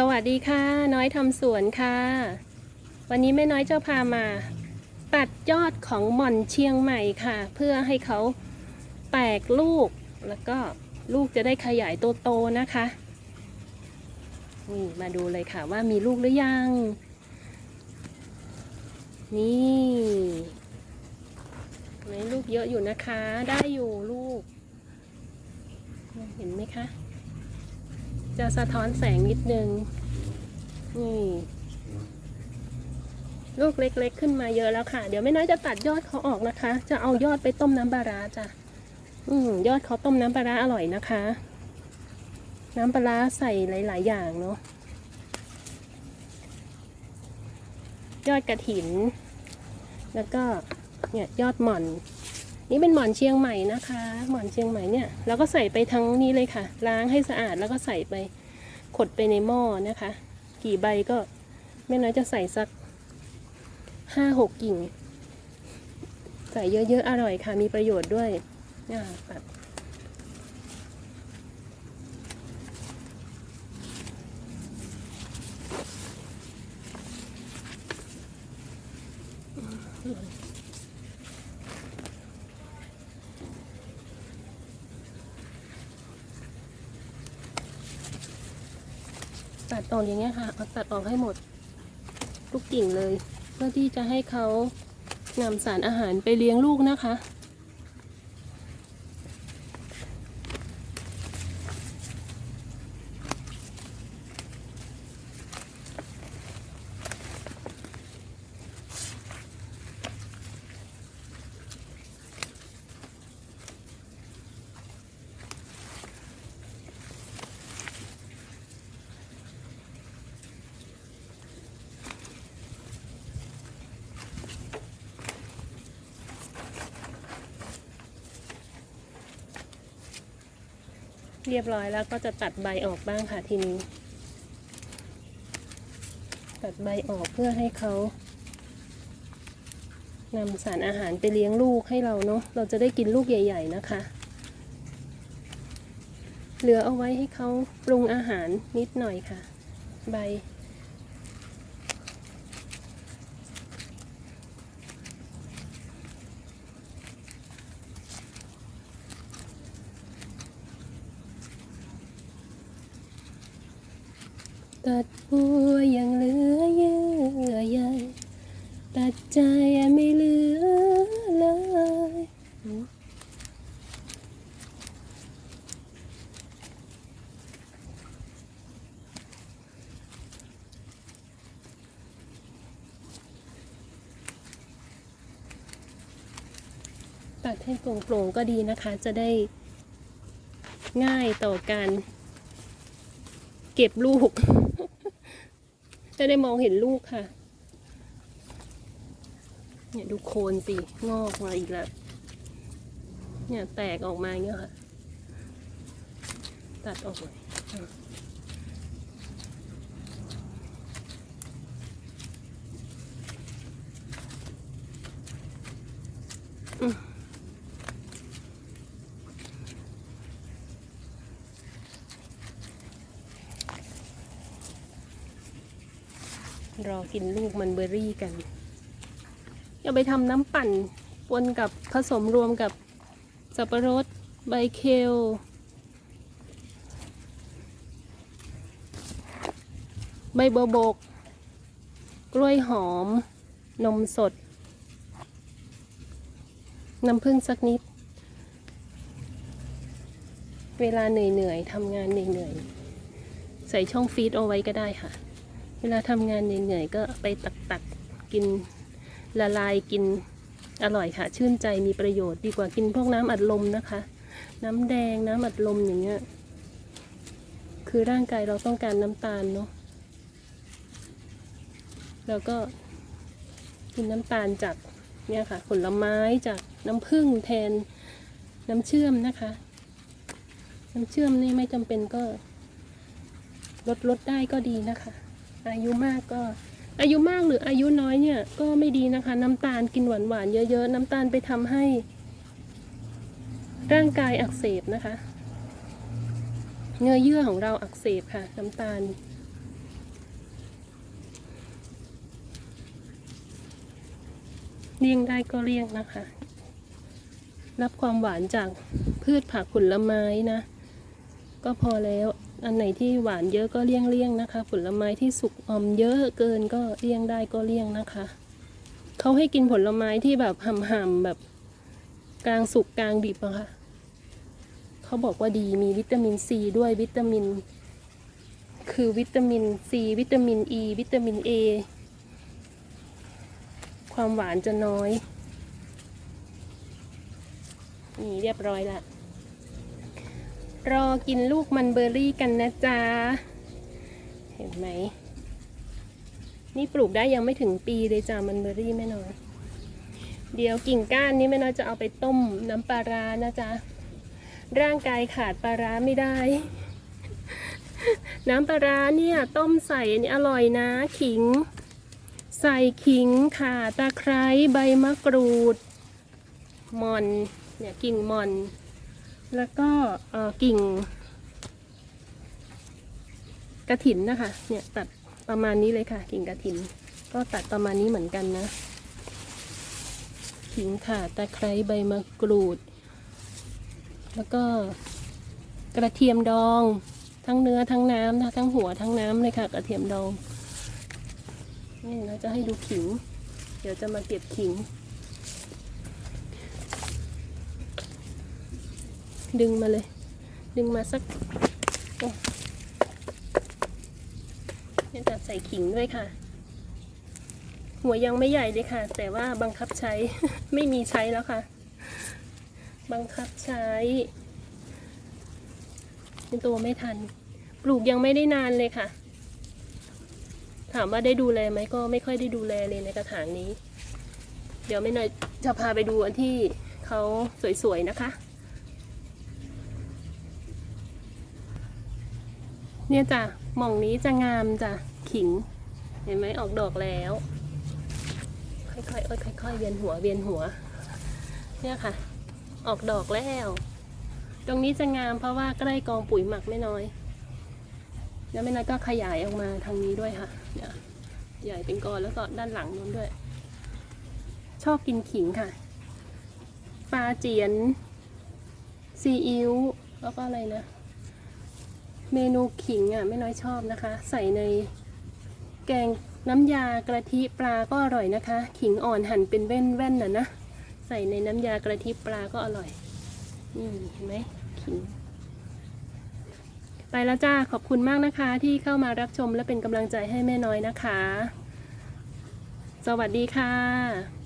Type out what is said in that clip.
สวัสดีค่ะ น้อยทำสวนค่ะ วันนี้แม่น้อยจะพามา ตัดยอดของหม่อนเชียงใหม่ค่ะ เพื่อให้เขาแตกลูก แล้วก็ลูกจะได้ขยายโตๆนะคะนี่มาดูเลยค่ะว่ามีลูกหรือยัง นี่ไหนลูกเยอะอยู่นะคะ ได้อยู่ลูก เห็นไหมคะ จะสะท้อนแสงนิดนึง นี่ ลูกเล็กๆขึ้นมาเยอะแล้วค่ะ เดี๋ยวไม่น้อยจะตัดยอดเขาออกนะคะ จะเอายอดไปต้มน้ำปลาร้าจ้ะ อืมยอดเขาต้มน้ำปลาร้าอร่อยนะคะ น้ำปลาร้าใส่หลาย ๆ อย่างเนาะ ยอดกระถิน แล้วก็เนี่ยยอดหม่อน นี่เป็นหมอนเชียงใหม่นะคะ หมอนเชียงใหม่เนี่ยเราก็ใส่ไปทั้งนี้เลยค่ะ ล้างให้สะอาดแล้วก็ใส่ไปขดไปในหม้อนะคะ กี่ใบก็ไม่น้อยจะใส่สักห้าหกกิ่ง ใส่เยอะๆอร่อยค่ะ มีประโยชน์ด้วยเนี่ยตัด ตัดออกอย่างเงี้ยค่ะเอาตัดออกให้หมดทุกกิ่งเลย เพื่อที่จะให้เขานำสารอาหารไปเลี้ยงลูกนะคะ เรียบร้อยแล้วก็จะตัดใบออกบ้างค่ะทีนี้ ตัดใบออกเพื่อให้เขานำสารอาหารไปเลี้ยงลูกให้เราเนาะเราจะได้กินลูกใหญ่ ๆ นะคะ เหลือเอาไว้ให้เขาปรุงอาหารนิดหน่อยค่ะ ใบ ตัดบัวยังเหลือเยื่อใยตัด ใจไม่เหลือเลยตัดให้โปร่งๆก็ดีนะคะ จะได้ง่ายต่อการเก็บลูก จะได้มองเห็นลูกค่ะ เนี่ยดูโคนสิ งอกมาอีกแล้ว เนี่ยแตกออกมาเงี้ยค่ะ ตัดออกเลยอืมรอกินลูกมันเบอร์รี่กัน เอาไปทำน้ำปั่นปนกับผสมรวมกับสับปะรดใบเคลใบบัวบก กล้วยหอม นมสด น้ำผึ้งสักนิด เวลาเหนื่อยๆทำงานเหนื่อยๆใส่ช่องฟีดเอาไว้ก็ได้ค่ะ เวลาทำงานเหนื่อยๆก็ไปตักๆกิน ละลายกินอร่อยค่ะ ชื่นใจมีประโยชน์ดีกว่ากินพวกน้ำอัดลมนะคะ น้ำแดงน้ำอัดลมอย่างเงี้ยคือร่างกายเราต้องการน้ำตาลเนาะแล้วก็กินน้ำตาลจากเนี่ยค่ะ ผลไม้จากน้ำผึ้งแทนน้ำเชื่อมนะคะ น้ำเชื่อมนี่ไม่จำเป็นก็ลดลดได้ก็ดีนะคะ อายุมากก็ อายุมากหรืออายุน้อยเนี่ยก็ไม่ดีนะคะ น้ำตาลกินหวานหวานเยอะ ๆ น้ำตาลไปทำให้ ร่างกายอักเสบนะคะ เนื้อเยื่อของเราอักเสบค่ะ น้ำตาล เลี่ยงได้ก็เลี่ยงนะคะ รับความหวานจากพืชผักผลไม้นะ ก็พอแล้ว อันไหนที่หวานเยอะก็เลี่ยงเลี่ยงนะคะ ผลไม้ที่สุกอมเยอะเกินก็เลี่ยงได้ก็เลี่ยงนะคะเขาให้กินผลไม้ที่แบบห่ำๆแบบกลางสุกกลางดิบอะค่ะเขาบอกว่าดีมีวิตามินซีด้วยวิตามิน คือวิตามินซีวิตามินอ e, ีวิตามินเอความหวานจะน้อย นี่เรียบร้อยละ รอกินลูกมันเบอร์รี่กันนะจ๊ะ เห็นไหม นี่ปลูกได้ยังไม่ถึงปีเลยจ้ะมันเบอร์รี่แม่น้อยเดี๋ยวกิ่งก้านนี้แม่น้อยจะเอาไปต้มน้ำปลาร้านะจ๊ะ ร่างกายขาดปลาร้าไม่ได้ น้ำปลาร้าเนี่ยต้มใส่อันนี้อร่อยนะขิง ใส่ขิงข่าตะไคร้ใบมะกรูด มอนเนี่ยกิ่งมอน แล้วก็กิ่ง กระถินนะคะ เนี่ยตัดประมาณนี้เลยค่ะ กิ่งกระถิน ก็ตัดประมาณนี้เหมือนกันนะขิงข่าตะไคร้ใบมะกรูด แล้วก็กระเทียมดอง ทั้งเนื้อทั้งน้ำนะทั้งหัวทั้งน้ำเลยค่ะ กระเทียมดองนี่เราจะให้ดูขิง เดี๋ยวจะมาเก็บขิง ดึงมาเลย ดึงมาสักเนี่ยจะใส่ขิงด้วยค่ะ หัวยังไม่ใหญ่เลยค่ะ แต่ว่าบังคับใช้ ไม่มีใช้แล้วค่ะ บังคับใช้เป็นตัวไม่ทัน ปลูกยังไม่ได้นานเลยค่ะ ถามว่าได้ดูแลไหมก็ไม่ค่อยได้ดูแลเลยในกระถางนี้ เดี๋ยวไม่หน่อยจะพาไปดูอันที่เขาสวยๆนะคะ เนี่ยจ้ะหม่องนี้จะงามจ้ะขิง เห็นไหมออกดอกแล้ว ค่อยๆเอ้ยค่อยๆเวียนหัวเวียนหัว เนี่ยค่ะ ออกดอกแล้ว ตรงนี้จะงามเพราะว่าใกล้กองปุ๋ยหมักไม่น้อย แล้วแม่น้อยก็ขยายออกมาทางนี้ด้วยค่ะเนี่ยใหญ่เป็นกอนแล้วก็ด้านหลังนู้นด้วย ชอบกินขิงค่ะปลาเจียนซีอิ๊วแล้วก็อะไรนะ เมนูขิงอะไม่น้อยชอบนะคะ ใส่ในแกงน้ำยากระทิปลาก็อร่อยนะคะ ขิงอ่อนหั่นเป็นแว่นๆน่ะนะ ใส่ในน้ำยากระทิปลาก็อร่อย นี่เห็นไหมขิง ไปแล้วจ้าขอบคุณมากนะคะที่เข้ามารับชมและเป็นกำลังใจให้แม่น้อยนะคะ สวัสดีค่ะ